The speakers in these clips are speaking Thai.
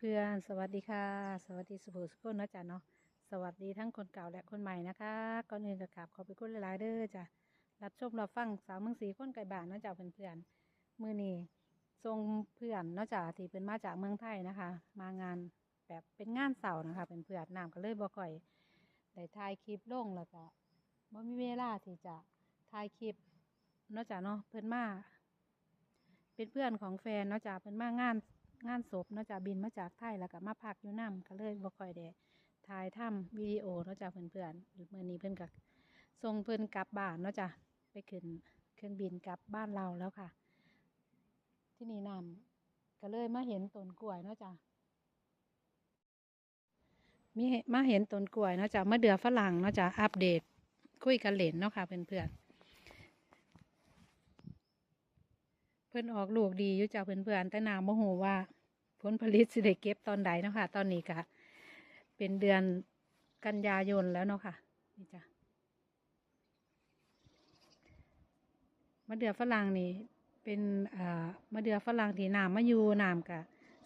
เพื่อนๆ สวัสดีค่ะ สวัสดีสุภสุขนนะจ้ะเนาะ สวัสดีทั้งคนเก่าและคนใหม่นะคะ ก่อนอื่นก็กราบขอบพระคุณหลายๆเด้อจ้ะ รับชมรับฟังสาวเมืองสีคนไก่บ้านเนาะจ้ะเพื่อนๆ มือนี้ทรงเพื่อนเนาะจ้ะที่เป็นมาจากเมืองไทยนะคะ มางานแบบเป็นงานเสาร์นะคะเป็นเพื่อนน้ำก็เลยบ่ค่อยได้ถ่ายคลิปลงแล้วก็บ่มีเวลาที่จะถ่ายคลิปเนาะจ้ะเนาะเพื่อนมาเป็นเพื่อนของแฟนเนาะจ้ะเพิ่นมางาน งานศพเนาะจ้ะบินมาจากไทยแล้วก็มาพักอยู่นํก็เลยบ่ค่อยได้ถ่ายทำวิดีโอเนาะจ้ะเพื่อนๆมื้อนี้เพิ่อนก็ส่งเพิ่อนกลับบ้านเนาะจ้ะไปขึ้นเครื่องบินกลับบ้านเราแล้วค่ะ ที่นี่นํก็เลยมาเห็นต้นกล้วยเนาะจ้ะมีมาเห็นต้นกล้วยเนาะจ้ะมะเดือฝรั่งเนาะจ้ะอัปเดตคุยกันเล่นเนาะค่ะเพื่อนๆ เพิ่นออกลูกดียู่จ้าเพื่อนๆแต่นางโมโหว่า ผลผลิตสิได้เก็บตอนใดเนาะค่ะ ตอนนี้ก็เป็นเดือนกันยายนแล้วเนาะค่ะ นี่จ้ะมะเดือฝรั่งนี่เป็นอ่ามะเดือฝรั่งที่น้ำมาอยู่น้ำกะ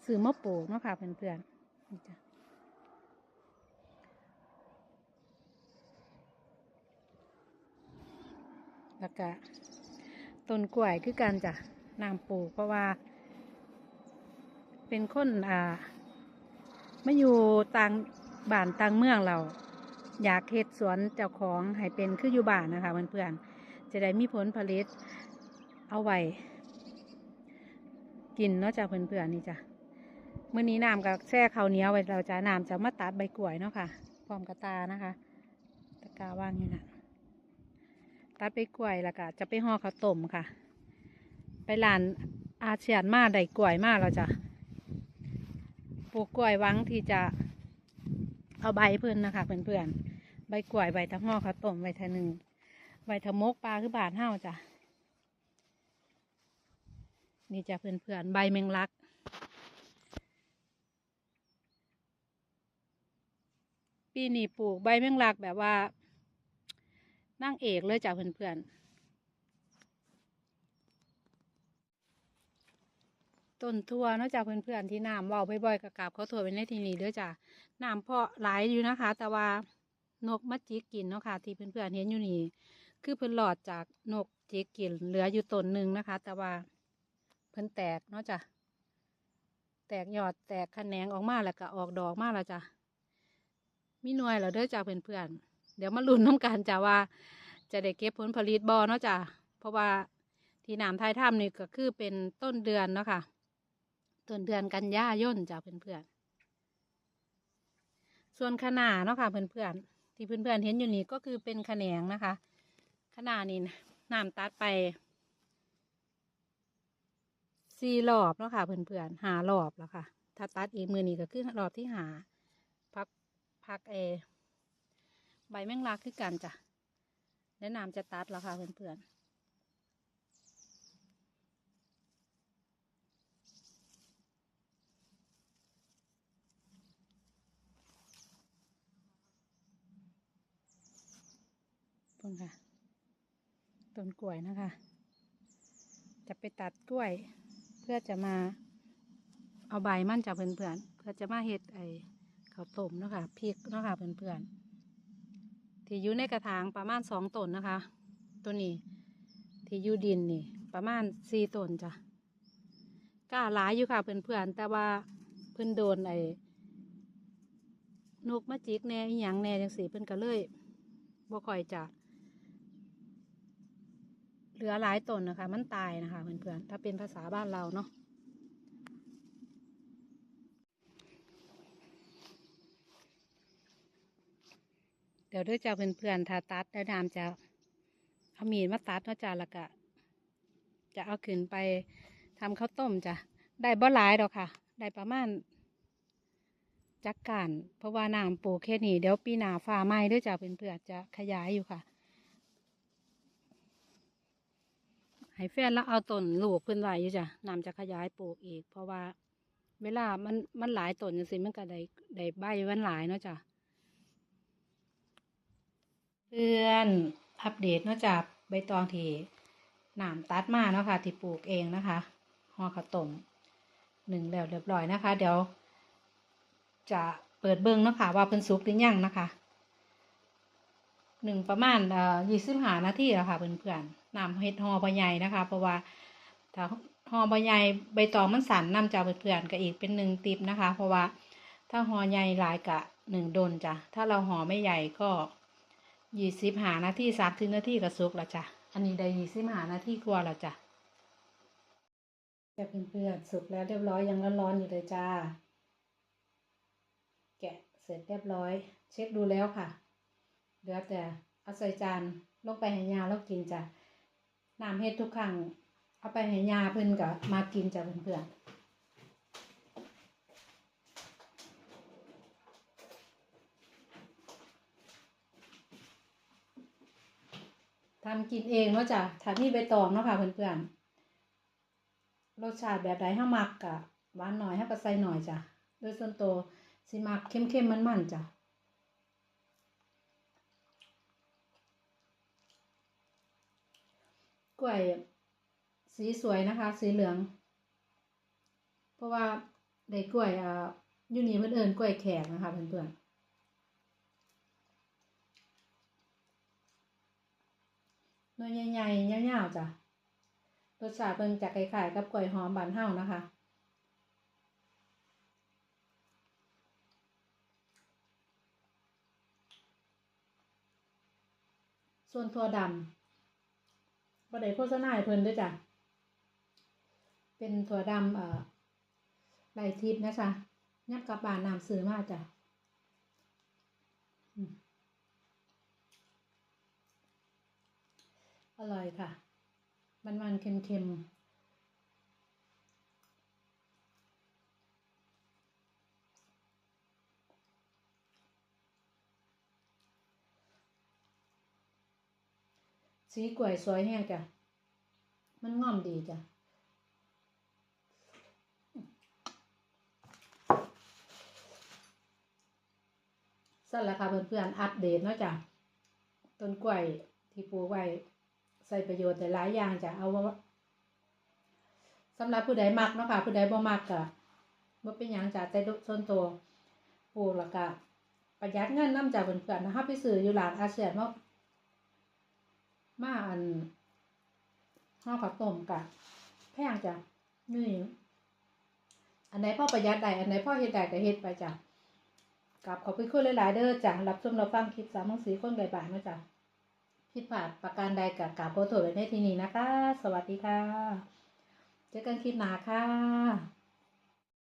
ซื้อมาปลูกเนาะค่ะเพื่อนๆนี่จ้ะแล้วก็ต้นกล้วยคือกันจ้ะ น้ำปลูกเพราะว่า เป็นคนอ่าไม่อยู่ต่างบ้านต่างเมืองเรา อยากเฮ็ดสวนเจ้าของให้เป็นคืออยู่บ้านนะคะเพื่อนๆจะได้มีผลผลิตเอาไว้กินเนาะจ้ะเพื่อนๆนี่จ้ะมื้อนี้น้ำกับแช่ข้าวเหนียวไว้เราจะน้ำจะมาตัดใบกล้วยเนาะค่ะพร้อมกระตานะคะตะกร้าว่างอยู่น่ะตัดใบกล้วยแล้วก็จะไปห่อข้าวต้มค่ะ ไปร้านอาเซียนมาได้กล้วยมาแล้วจ้ะปลูกกล้วยหวังที่จะเอาใบเพื่อนนะคะเพื่อนๆใบกล้วยใบตะห่อข้าวต้มใบทะหนึ่งใบทะมกปลาคือบาทเห่าจ้ะนี่จะเพื่อนๆใบแมงลัก ปีนี้ปลูกใบแมงลักแบบว่านั่งเอกเลยจ้ะเพื่อนๆ ต้นทั่วนอกจากเพื่อนๆที่น้ำว่าบ่อยๆกับกาบเขาถั่วไปในที่นี้เด้อจ้ะน้ำเพาะหลายอยู่นะคะ แต่ว่านกมาจิกกินเนาะค่ะที่เพื่อนๆเห็นอยู่นี่คือเพิ่นหลอดจากนกจิกกินเหลืออยู่ต้นหนึ่งนะคะ แต่ว่าเพิ่นแตกเนาะจ้ะแตกยอดแตกแขนงออกมาแล้วก็ออกดอกมาแล้วจ้ะมีหน่วยแล้วเด้อจ้ะเพื่อนๆเดี๋ยวมาลุ้นน้ำกันจ้ะว่า จะได้เก็บผลผลิตบ่เนาะจ้ะเพราะว่าที่น้ำไทยถ้ำนี่ก็คือเป็นต้นเดือนเนาะค่ะ ต้นเดือนกันยายนจ้ะเพื่อนๆส่วนขนาเนาะค่ะเพื่อนๆที่เพื่อนๆเห็นอยู่นี่ก็คือเป็นแขนงนะคะ ขนานี่น้ำตัดไปสี่รอบเนาะค่ะเพื่อนๆหารอบแล้วค่ะ ถ้าตัดอีกมือนี้ก็คือรอบที่หาพักพักเอใบแมงลักคือกันจ้ะและน้ำจะตัดแล้วค่ะเพื่อนๆ พิ่งค่ะ ต้นกล้วยนะคะ จะไปตัดกล้วย เพื่อจะมา เอาใบมันจากเพื่อนๆเพื่อจะมาเฮ็ดไอ้ข้าวต้มเนาะคะพริกเนาะคะเพื่อนๆที่อยู่ในกระถางประมาณสองต้นนะคะ ตัวนี้ที่อยู่ดินนี่ ประมาณสี่ต้นจ้ะกล้าหลายอยู่ค่ะเพื่อนๆแต่ว่าเพิ่นโดนไอ้นกมาจิกแหน่หยังแหน่จังสีเพิ่นก็เลยบ่ค่อยจะ เหลือหลายต้นนะคะ มันตายนะคะเพื่อนๆถ้าเป็นภาษาบ้านเราเนาะเดี๋ยวด้วยจ้าเพื่อนๆถ้าตัดแล้วดามจะเอามีดมาตัดเนาะจ้าแล้วก็จะเอาขึ้นไปทำข้าวต้มจ้ะได้บ่หลายดอกค่ะ ได้ประมาณจักการเพราะว่าน้ำปลูกแค่นี้เดี๋ยวปีหน้าฟ้าไหม้ด้วยจ้าเพื่อนๆจะขยายอยู่ค่ะ ให้แฟนแล้วเอาต้นลูกเพิ่นไว้อยู่จ้ะน้ำจะขยายปลูกอีก เพราะว่า เวลามันมันหลายต้นจังซี่มันก็ได้ได้ใบมันหลายเนาะจ้ะเพื่อนอัปเดตเนาะจ้ะใบตองที่น้ำตัดมาเนาะค่ะที่ปลูกเองนะคะห่อข้าวต้มหนึ่งแล้วเรียบร้อยนะคะ เดี๋ยว จะเปิดเบิ่งเนาะค่ะว่าเพิ่นสุกหรือยังนะคะ หนึ่งประมาณเอ่อยี่สิบห้านาทีแล้วค่ะเพื่อนๆนำเฮ็ดห่อใบใหญ่นะคะ เพราะว่าถ้าห่อใบใหญ่ใบตองมันสั่นนำจะเพื่อนๆก็อีกเป็นหนึ่งติบนะคะ เพราะว่าถ้าห่อใหญ่หลายกะหนึ่งโดนจ้ะถ้าเราห่อไม่ใหญ่ก็ยี่สิบห้านาทีสามสิบนาทีก็สุกแล้วจ้ะอันนี้ได้ยี่สิบห้านาทีกว่าแล้วจ้ะจะเพื่อนๆสุกแล้วเรียบร้อยยังร้อนๆอยู่เลยจ้า แกะเสร็จเรียบร้อย เช็คดูแล้วค่ะ เหลือแต่เอาใส่จานลงไปให้ยาแล้วกินจ้ะน้ำเฮ็ดทุกครั้งเอาไปให้ยาเพิ่นก็มากินจ้ะเพื่อนๆทำกินเองเนาะจ้ะถ้ามีใบตองเนาะค่ะเพื่อนๆ รสชาติแบบใดห้ามักกะหวานหน่อยให้ก็ใส่หน่อยจ้ะ โดยส่วนตัวสิมักเข้มๆมันๆจ้ะ กล้วยสีสวยนะคะ สีเหลือง เพราะว่าได้กล้วยอ่าอยู่นี่เพิ่นเอิ้นกล้วยแขกนะคะเพื่อนๆหน่วยใหญ่ๆยาวๆจ้ะรสชาติเพิ่นจะคล้ายๆกับกล้วยหอมบานเฮานะคะส่วนถั่วดำ บ่ได้โฆษณาให้เพิ่นด้วยจ้ะ เป็นถั่วดำเอ่อไรทิพย์นะจ๊ะยับกลับบานน้ำซื้อมาจ้ะอร่อยค่ะ มันมันๆเค็มๆ สีกล้วยสวยแห้งจ้ะ มันง่อมดีจ้ะสั่นละค่ะเพื่อนๆ อัปเดตเนาะจ้ะ ต้นกล้วยที่ปลูกไว้ ใส่ประโยชน์แต่หลายอย่างจ้ะ เอาว่าสำหรับผู้ใดมักเนาะค่ะผู้ใดบ่มักก็บ่เป็นหยังจ้ะแต่ส่วนตัวปลูกแล้วก็ประหยัดเงินนำจากเพื่อนๆนะคะไปซื้ออยู่ร้านอาเซียนมา มาอันห่อข้าวต้มกะแพงจ้ะนี่อันไหนพ่อประหยัดได้อันไหนพ่อเฮ็ดได้ก็เฮ็ดไปจ้ะกลับขอบคุณหลาย ๆ เด้อจ้ะรับชมรับฟังคลิปสามมังสีคนใบบานนะจ๊ะผิดพลาดประการใดกับกราบขอโทษไว้ในที่นี้นะคะ สวัสดีค่ะ เจอกันคลิปหน้าค่ะ